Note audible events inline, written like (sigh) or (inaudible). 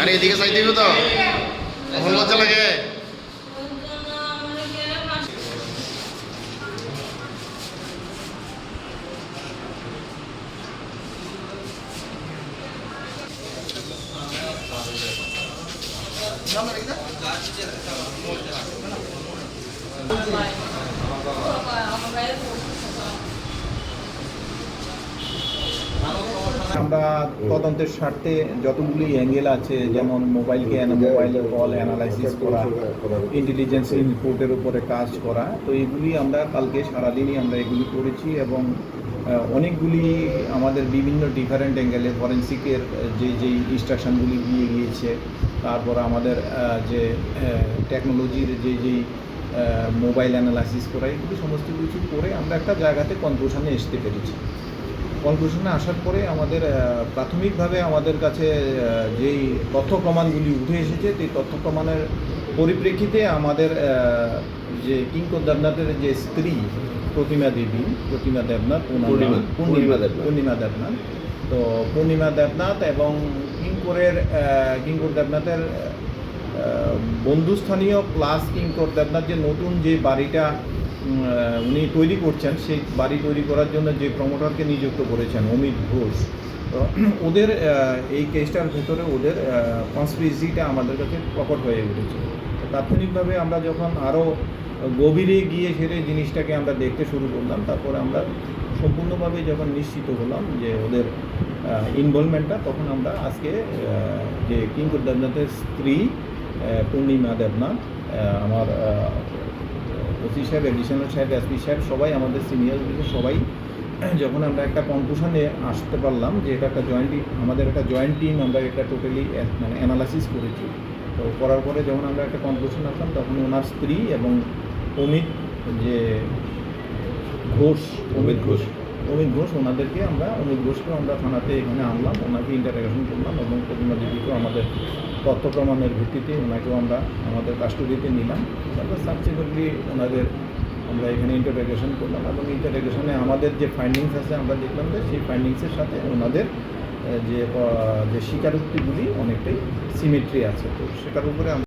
আরে এদিকে চাইতে হবে তো। তখন লজ্জা লাগে। আমরা তদন্তের স্বার্থে যতগুলি অ্যাঙ্গেল আছে, যেমন মোবাইলকে মোবাইলের কল অ্যানালাইসিস করা ইন্টেলিজেন্স রিপোর্টের উপরে কাজ করা, তো এগুলি আমরা কালকে সারাদিনই আমরা এগুলি করেছি এবং অনেকগুলি আমাদের বিভিন্ন ডিফারেন্ট অ্যাঙ্গেলে ফরেন্সিকের যে যে ইনস্ট্রাকশনগুলি দিয়ে গিয়েছে, তারপর আমাদের যে টেকনোলজির যে যেই মোবাইল অ্যানালাইসিস করা, এগুলি সমস্ত কিছু করে আমরা একটা জায়গাতে কনক্লুশনে আসতে পেরেছি। কনক্লুশনে আসার পরে আমাদের প্রাথমিকভাবে আমাদের কাছে যেই তথ্য প্রমাণগুলি উঠে এসেছে সেই তথ্য প্রমাণের পরিপ্রেক্ষিতে আমাদের যে কিঙ্কর দেবনাথের যে স্ত্রী প্রতিমা দেবী প্রতিমা দেবনাথ পূর্ণিমা- পূর্ণিমা দেবনাথ। পূর্ণিমা দেবনাথ তো পূর্ণিমা দেবনাথ এবং কিঙ্করের কিঙ্কর দেবনাথের বন্ধুস্থানীয় প্লাস কিঙ্কর দেবনাথ যে নতুন যে বাড়িটা উনি তৈরি করছেন, সেই বাড়ি তৈরি করার জন্য যে প্রমোটারকে নিযুক্ত করেছেন, অমিত ঘোষ। (clears throat) ওদের এই কেসটার ভেতরে ওদের কনস্পিরেসিটা আমাদের কাছে প্রকট হয়ে উঠেছে। তাৎক্ষণিকভাবে আমরা যখন আরও গভীরে গিয়ে সেরে জিনিসটাকে আমরা দেখতে শুরু করলাম, তারপরে আমরা সম্পূর্ণভাবে যখন নিশ্চিত হলাম যে ওদের ইনভলভমেন্টটা তখন আমরা আজকে যে কিঙ্কর দেবনাথের স্ত্রী পূর্ণিমা দেবনাথ আমার ওসি সাহেব এডিশনাল সাহেব, এসপি সাহেব, সবাই আমাদের সিনিয়র সবাই যখন আমরা একটা কনক্লুশনে আসতে পারলাম যে এটা একটা জয়েন্ট আমাদের একটা জয়েন্ট টিম আমরা এটা টোটালি মানে অ্যানালাইসিস করেছি। তো করার পরে যখন আমরা একটা কনক্লুশন আসলাম, তখন ওনার স্ত্রী এবং অমিত যে ঘোষ, অমিত ঘোষ অমিত ঘোষ, ওনাদেরকে আমরা, অমিত ঘোষকে আমরা থানাতে এখানে আনলাম, ওনাকে ইন্টারোগেশন করলাম এবং প্রতিমা দেবীকেও আমাদের তথ্য প্রমাণের ভিত্তিতে ওনাকেও আমরা আমাদের কাস্টডিতে নিলাম। তারপর সাবসিকুয়েন্টলি ওনাদের আমরা এখানে ইন্টারোগেশন করলাম এবং ইন্টারোগেশনে আমাদের যে ফাইন্ডিংস আছে আমরা দেখলাম যে সেই ফাইন্ডিংসের সাথে ওনাদের যে যে স্বীকারোক্তিগুলি অনেকটাই সিমেট্রি আছে। তো সেটার উপরে